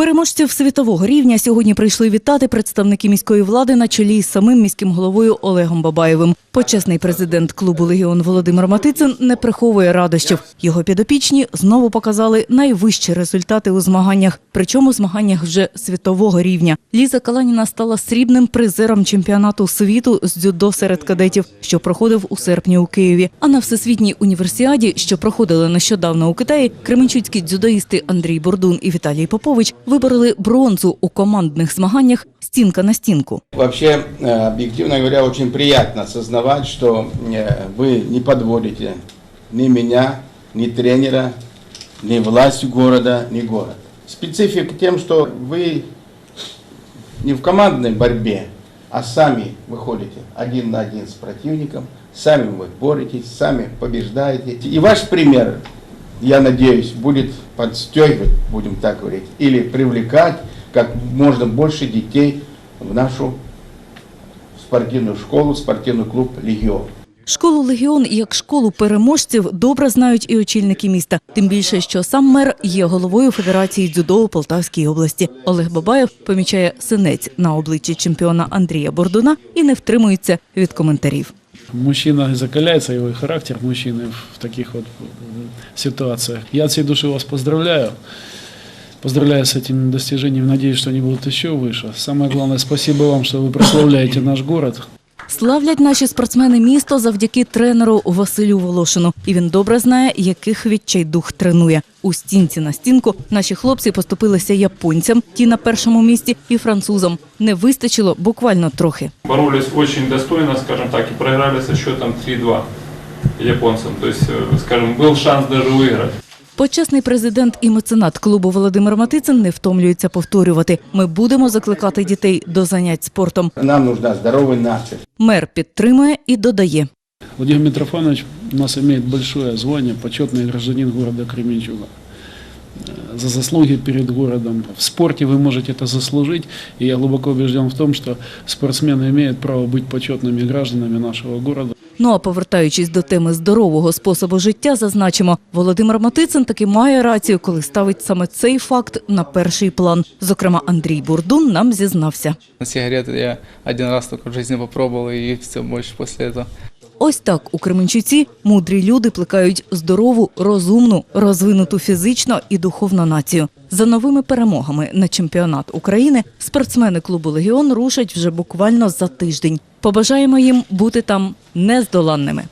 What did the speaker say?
Переможців світового рівня сьогодні прийшли вітати представники міської влади на чолі із самим міським головою Олегом Бабаєвим. Почесний президент клубу Легіон Володимир Матицин не приховує радощів. Його підопічні знову показали найвищі результати у змаганнях, причому змаганнях вже світового рівня. Ліза Каланіна стала срібним призером чемпіонату світу з дзюдо серед кадетів, що проходив у серпні у Києві. А на всесвітній універсіаді, що проходили нещодавно у Китаї, кременчуцькі дзюдоїсти Андрій Бордун і Віталій Попович вибороли бронзу у командних змаганнях стінка на стінку. Вообще, э, объективно говоря, очень приятно осознавать, что э, вы не подводите ни меня, ни тренера, ни власть города, ни город. Специфика тем, что вы не в командной борьбе, а сами выходите один на один с противником, сами вы боретесь, сами побеждаете. И ваш пример, я надеюсь, будет подстегивать, будем так говорить, или привлекать как можно больше детей в нашу спортивную школу, спортивный клуб «Легион». Школу Легіон як школу переможців добре знають і очільники міста. Тим більше, що сам мер є головою Федерації дзюдо у Полтавській області. Олег Бабаєв помічає синець на обличчі чемпіона Андрія Бордуна і не втримується від коментарів. Мужчина закаляется, его и характер мужчины в таких вот э, ситуациях. Я от всей души вас поздравляю. Поздравляю с этим достижением. Надеюсь, что они будут еще выше. Самое главное, спасибо вам, что вы прославляете наш город. Славлять наші спортсмени місто завдяки тренеру Василю Волошину. І він добре знає, яких відчайдух тренує. У стінці на стінку наші хлопці поступилися японцям, ті на першому місці, і французам. Не вистачило буквально трохи. боролись очень достойно, скажем так, и проиграли со счетом 3-2 японцам. То есть, э, скажем, был шанс даже выиграть. Почесний президент і меценат клубу Володимир Матицин не втомлюється повторювати. Ми будемо закликати дітей до занять спортом. Нам нужна здоровая нация. Мер підтримує і додає. Владимир Митрофанович у нас имеет большое звание, почетный гражданин города Кременчуга. Э, За заслуги перед городом. В спорте вы можете это заслужить, и я глубоко убежден в том, что спортсмены имеют право быть почетными гражданами нашего города. Ну а повертаючись до теми здорового способу життя, зазначимо, Володимир Матицин таки має рацію, коли ставить саме цей факт на перший план. Зокрема, Андрій Бурдун нам зізнався. Сигареты я один раз только в жизни попробовал и все больше после этого. Ось так у Кременчуці мудрі люди плекають здорову, розумну, розвинуту фізично і духовно націю. За новими перемогами на чемпіонат України спортсмени клубу Легіон рушать вже буквально за тиждень. Побажаємо їм бути там нездоланними.